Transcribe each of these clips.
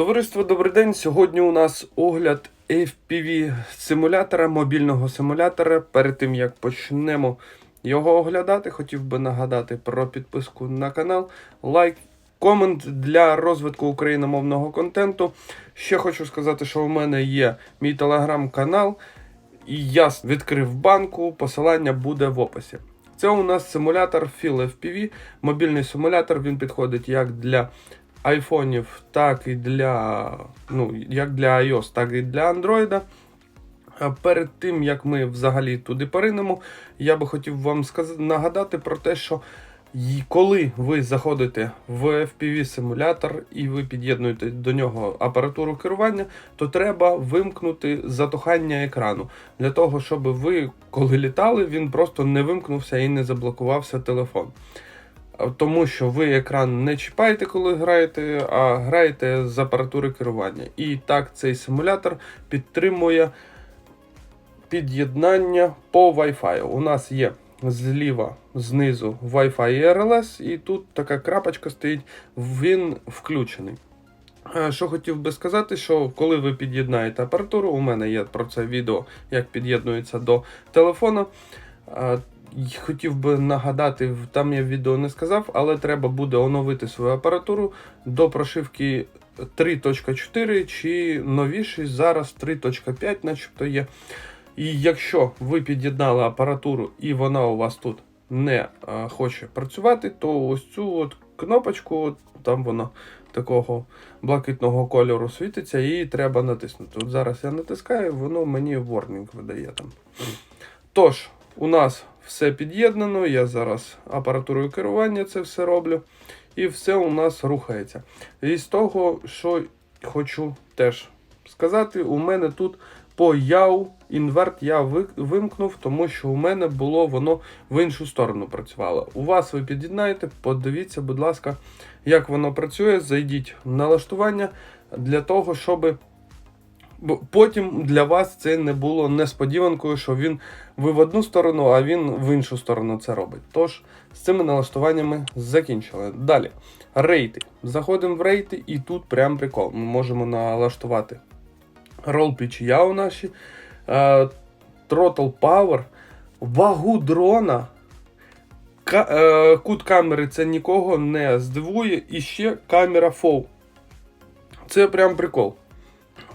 Товариство, добрий день. Сьогодні у нас огляд FPV симулятора, мобільного симулятора. Перед тим як почнемо його оглядати, хотів би нагадати про підписку на канал, лайк, комент для розвитку україномовного контенту. Ще хочу сказати, що у мене є мій телеграм-канал, і я відкрив банку. Посилання буде в описі. Це у нас симулятор Feel FPV, мобільний симулятор. Він підходить як для айфонів, так і для, ну, як для iOS, так і для Android. Перед тим як ми взагалі туди поринемо, я би хотів вам нагадати про те, що коли ви заходите в FPV-симулятор і ви під'єднуєте до нього апаратуру керування, то треба вимкнути затухання екрану для того, щоб ви, коли літали, він просто не вимкнувся і не заблокувався телефон. Тому що ви екран не чіпаєте, коли граєте, а граєте з апаратури керування. І так цей симулятор підтримує під'єднання по Wi-Fi. У нас є зліва знизу Wi-Fi і RLS, і тут така крапочка стоїть, він включений. Е, Що хотів би сказати, що коли ви під'єднаєте апаратуру, у мене є про це відео, як під'єднується до телефона. Хотів би нагадати, там я відео не сказав, але треба буде оновити свою апаратуру до прошивки 3.4 чи новіший, зараз 3.5, начебто є. І якщо ви під'єднали апаратуру і вона у вас тут не хоче працювати, то ось цю от кнопочку, от там вона такого блакитного кольору світиться, її треба натиснути. От зараз я натискаю, воно мені warning видає там. Тож, у нас все під'єднано, я зараз апаратурою керування це все роблю, і все у нас рухається. І з того, що хочу теж сказати, у мене тут по яу інверт я вимкнув, тому що у мене було воно в іншу сторону працювало. У вас ви під'єднаєте, подивіться, будь ласка, як воно працює. Зайдіть в налаштування для того, щоб бо потім для вас це не було несподіванкою, що він ви в одну сторону, а він в іншу сторону це робить. Тож з цими налаштуваннями закінчили. Далі. Рейти. Заходимо в рейти, і тут прям прикол. Ми можемо налаштувати Roll Pitch Яу наші, е, Throttle Power, вагу дрона. Е, кут камери це нікого не здивує. І ще камера FOV. Це прям прикол.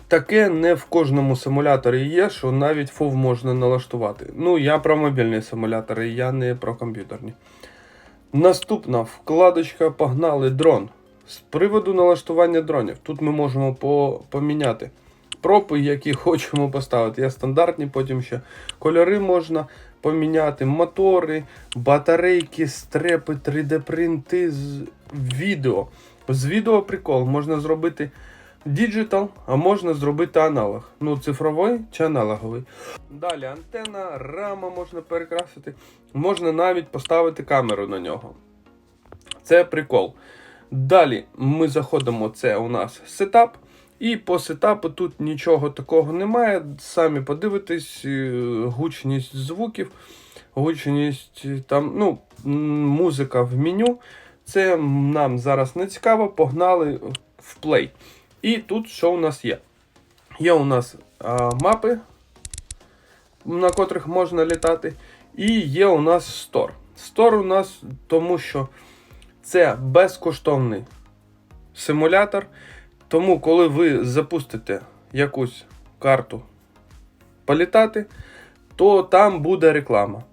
Таке не в кожному симуляторі є, що навіть FOV можна налаштувати. Ну, я про мобільні симулятори, я не про комп'ютерні. Наступна вкладочка Погнали дрон. З приводу налаштування дронів. Тут ми можемо по- поміняти пропи, які хочемо поставити. Є стандартні, потім ще кольори можна поміняти, мотори, батарейки, стрепи, 3D-принти з відео. З відео прикол, можна зробити діджитал, а можна зробити аналог. Ну, цифровий чи аналоговий. Далі антенна, рама можна перекрасити. Можна навіть поставити камеру на нього. Це прикол. Далі ми заходимо, це у нас сетап. І по сетапу тут нічого такого немає. Самі подивитесь, е, гучність звуків, гучність е, там, ну, музика в меню. Це нам зараз не цікаво. Погнали в плей. І тут що у нас є? Є у нас а, мапи, на котрих можна літати, і є у нас стор. Стор у нас тому, що це безкоштовний симулятор. Тому, коли ви запустите якусь карту політати, то там буде реклама.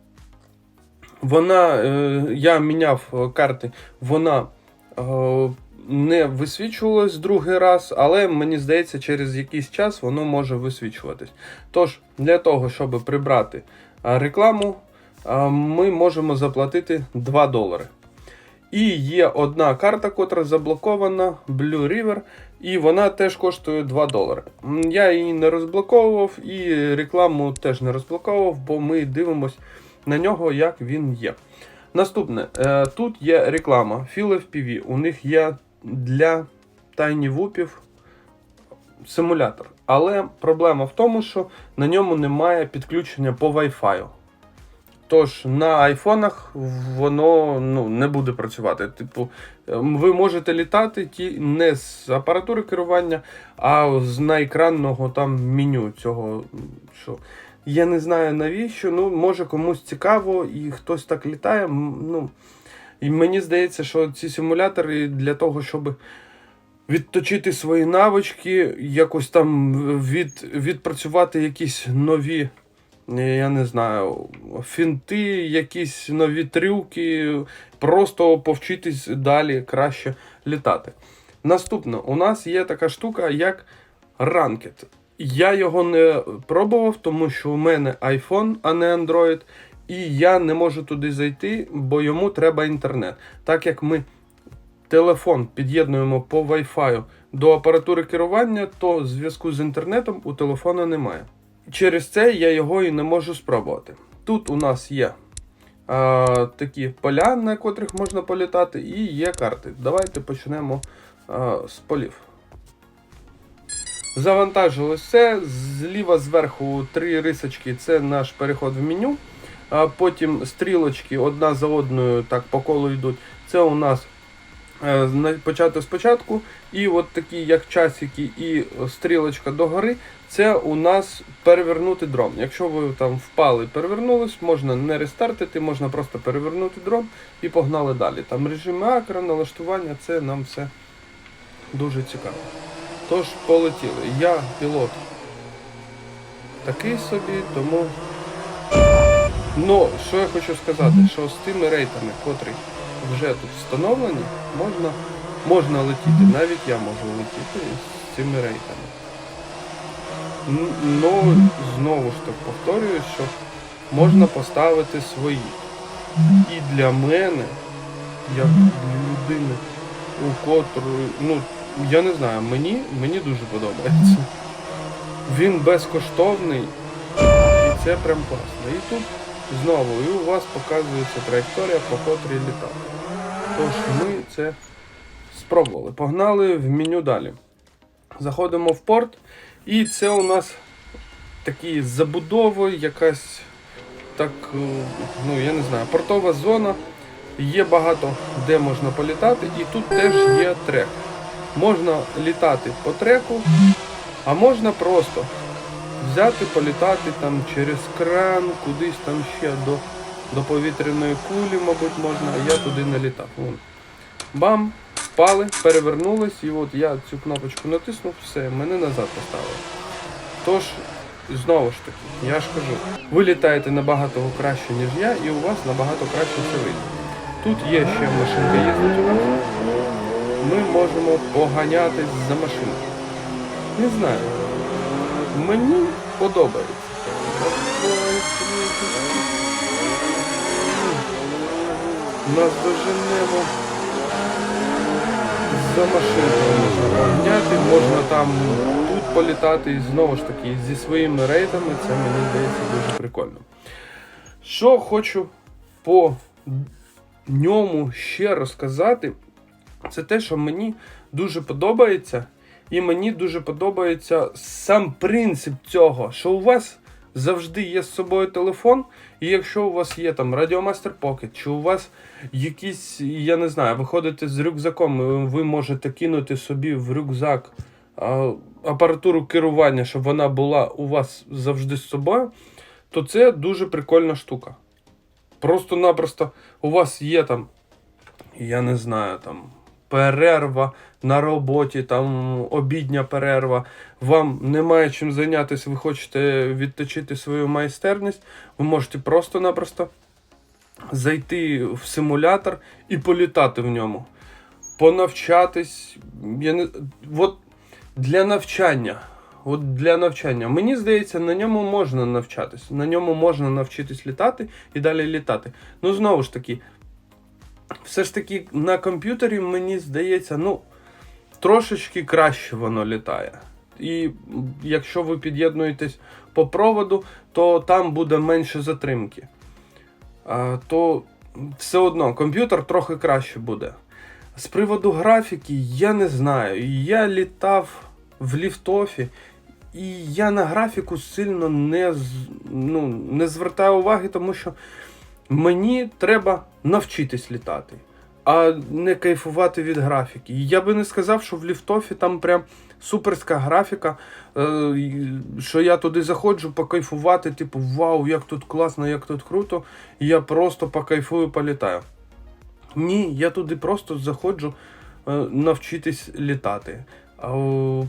Вона, е, я міняв карти, вона е, не висвічувалась другий раз, але мені здається, через якийсь час воно може висвічуватись. Тож, для того, щоб прибрати рекламу, ми можемо заплатити 2 долари. І є одна карта, котра заблокована, Blue River, і вона теж коштує 2 долари. Я її не розблоковував і рекламу теж не розблоковував, бо ми дивимось на нього, як він є. Наступне, е, тут є реклама Feel FPV. У них є для Tiny Whoopів симулятор. Але проблема в тому, що на ньому немає підключення по Wi-Fi. Тож на айфонах воно ну, не буде працювати. Типу, ем, ви можете літати ті не з апаратури керування, а з наекранного там меню цього. Що. Я не знаю навіщо. Ну, може комусь цікаво, і хтось так літає. Ну, і мені здається, що ці симулятори для того, щоб відточити свої навички, якось там від, відпрацювати якісь нові, е, я не знаю, фінти, якісь нові трюки, просто повчитись далі краще літати. Наступне, у нас є така штука, як Ranked. Я його не пробував, тому що у мене iPhone, а не Android, і я не можу туди зайти, бо йому треба інтернет. Так як ми телефон під'єднуємо по Wi-Fi до апаратури керування, то зв'язку з інтернетом у телефона немає. Через це я його і не можу спробувати. Тут у нас є а, такі поля, на котрих можна політати, і є карти. Давайте почнемо а, з полів. Завантажилось все. Зліва зверху три рисочки це наш переход в меню. А потім стрілочки одна за одною так по колу йдуть. Це у нас е, почати спочатку. І от такі, як часики і стрілочка догори, це у нас перевернути дрон. Якщо ви там впали, перевернулись, можна не рестартити, можна просто перевернути дрон і погнали далі. Там режими акра, налаштування, це нам все дуже цікаво. Тож полетіли. Я пілот такий собі, тому. Ну, що я хочу сказати, що з тими рейтами, котрі вже тут встановлені, можна, можна летіти. Навіть я можу летіти з цими рейтами. Ну, знову ж таки повторюю, що можна поставити свої. І для мене, як для людини, у котрої, ну, я не знаю, мені, мені дуже подобається. Він безкоштовний, і це прям класно. І тут знову, і у вас показується траєкторія, по котрій літати. Тож ми це спробували. Погнали в меню далі. Заходимо в порт, і це у нас такі забудови, якась так, е, ну я не знаю, портова зона. Є багато де можна політати, і тут теж є трек. Можна літати по треку, а можна просто взяти, політати там через кран, кудись там ще до, до повітряної кулі, мабуть, можна, а я туди не літав. Вон. Бам, впали, перевернулись, і от я цю кнопочку натиснув, все, мене назад поставили. Тож, знову ж таки, я ж кажу, ви літаєте набагато краще, ніж я, і у вас набагато краще це вийде. Тут є ще машинка їздить у нас. Ми можемо поганятись за машиною. Не знаю. Мені подобається. Нас доженемо за машиною можна поганяти, можна там тут політати і знову ж таки зі своїми рейтами, це мені здається дуже прикольно. Що хочу по ньому ще розказати, це те, що мені дуже подобається, і мені дуже подобається сам принцип цього, що у вас завжди є з собою телефон, і якщо у вас є там Radiomaster Pocket, чи у вас якісь, я не знаю, ви ходите з рюкзаком, і ви можете кинути собі в рюкзак апаратуру керування, щоб вона була у вас завжди з собою, то це дуже прикольна штука. Просто-напросто у вас є там, я не знаю, там перерва на роботі, там обідня перерва, вам немає чим зайнятися, ви хочете відточити свою майстерність, ви можете просто-напросто зайти в симулятор і політати в ньому. Понавчатись. Я не... От для навчання. От для навчання. Мені здається, на ньому можна навчатись. На ньому можна навчитись літати і далі літати. Ну, знову ж таки, все ж таки на комп'ютері, мені здається, ну, трошечки краще воно літає. І якщо ви під'єднуєтесь по проводу, то там буде менше затримки. А, то все одно комп'ютер трохи краще буде. З приводу графіки, я не знаю. Я літав в ліфтофі, і я на графіку сильно не, ну, не звертаю уваги, тому що Мені треба навчитись літати, а не кайфувати від графіки. Я би не сказав, що в ліфтофі там прям суперська графіка, е, що я туди заходжу покайфувати, типу, вау, як тут класно, як тут круто. І я просто покайфую, політаю. Ні, я туди просто заходжу е, навчитись літати.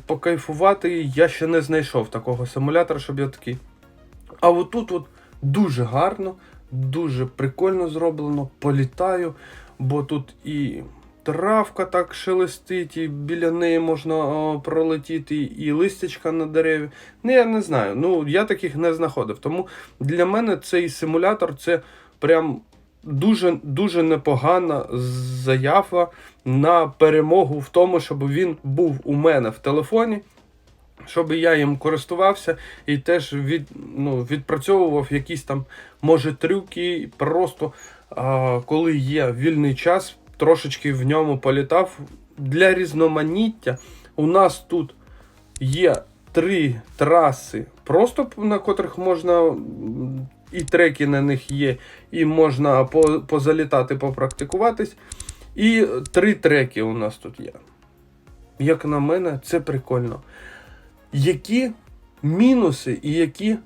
Покайфувати я ще не знайшов такого симулятора, щоб я такий. А отут от дуже гарно, дуже прикольно зроблено, політаю, бо тут і травка так шелестить, і біля неї можна пролетіти, і листячка на дереві. Ну, я не знаю. Ну, я таких не знаходив. Тому для мене цей симулятор це прям дуже дуже непогана заява на перемогу в тому, щоб він був у мене в телефоні, щоб я їм користувався і теж від, ну, відпрацьовував якісь там, може, трюки, просто коли є вільний час, трошечки в ньому політав. Для різноманіття у нас тут є три траси, просто на котрих можна і треки на них є, і можна позалітати, попрактикуватись. І три треки у нас тут є. Як на мене, це прикольно. Які мінуси і які.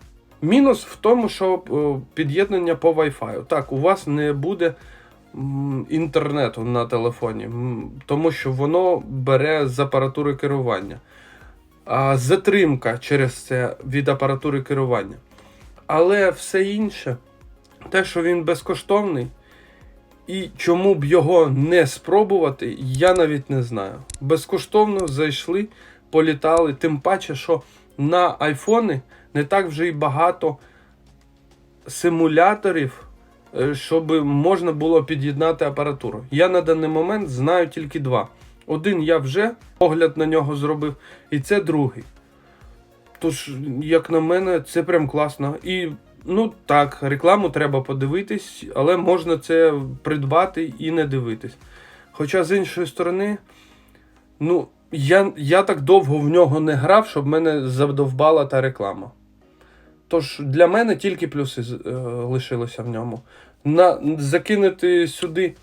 Мінус в тому, що під'єднання по Wi-Fi. Так, у вас не буде інтернету на телефоні, тому що воно бере з апаратури керування. А затримка через це від апаратури керування. Але все інше, те, що він безкоштовний, і чому б його не спробувати, я навіть не знаю. Безкоштовно зайшли, політали, тим паче, що на айфони не так вже й багато симуляторів, е, щоб можна було під'єднати апаратуру. Я на даний момент знаю тільки два. Один я вже погляд на нього зробив, і це другий. Тож, як на мене, це прям класно. І ну так, рекламу треба подивитись, але можна це придбати і не дивитись. Хоча з іншої сторони, ну, я, я так довго в нього не грав, щоб мене задовбала та реклама. Тож для мене тільки плюси е, лишилися в ньому. На, закинути сюди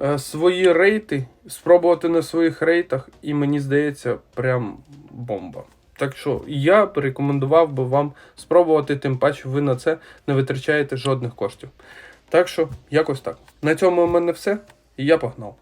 е, свої рейти, спробувати на своїх рейтах, і мені здається, прям бомба. Так що я порекомендував би вам спробувати, тим паче ви на це не витрачаєте жодних коштів. Так що, якось так. На цьому у мене все, я погнав.